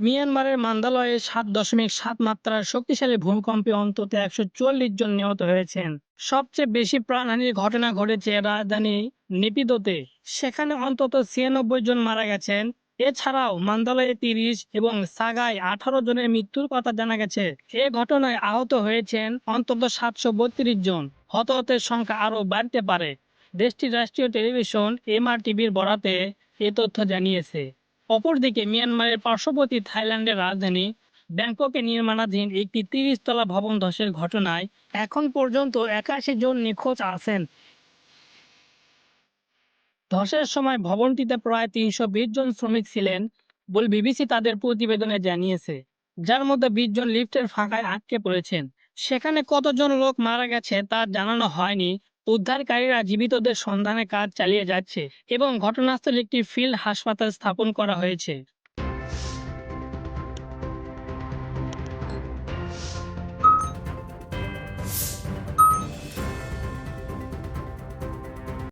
মিয়ানমারের মান্দালয়ে সাত দশমিক সাত মাত্রার শক্তিশালী ভূমিকম্পে অন্তত একশো চল্লিশ জন নিহত হয়েছেন। সবচেয়ে বেশি প্রাণহানির ঘটনা ঘটেছে রাজধানী নেপিদোতে। সেখানে অন্তত ছিয়ানব্বই জন মারা গেছেন। এছাড়াও মান্দালয়ে তিরিশ এবং সাগায় আঠারো জনের মৃত্যুর কথা জানা গেছে। এ ঘটনায় আহত হয়েছেন অন্তত সাতশো বত্রিশ জন। হতাহতের সংখ্যা আরও বাড়তে পারে। দেশটির রাষ্ট্রীয় টেলিভিশন এমআর টিভির বরাতে এ তথ্য জানিয়েছে। অপরদিকে মিয়ানমারের পার্শ্ববর্তী থাইল্যান্ডের রাজধানী ব্যাংককে নির্মাণাধীন একটি তিরিশ তলা ভবন ধসের ঘটনায় এখন পর্যন্ত একাশি জন নিখোঁজ আছেন। ধসের সময় ভবনটিতে প্রায় তিনশো বিশ জন শ্রমিক ছিলেন বলে বিবিসি তাদের প্রতিবেদনে জানিয়েছে, যার মধ্যে বিশ জন লিফটের ফাঁকায় আটকে পড়েছেন। সেখানে কতজন লোক মারা গেছে তা জানানো হয়নি উদ্ধারকারীরা জীবিতদের সন্ধানে কাজ চালিয়ে যাচ্ছে এবং ঘটনাস্থলে একটি ফিল্ড হাসপাতাল স্থাপন করা হয়েছে।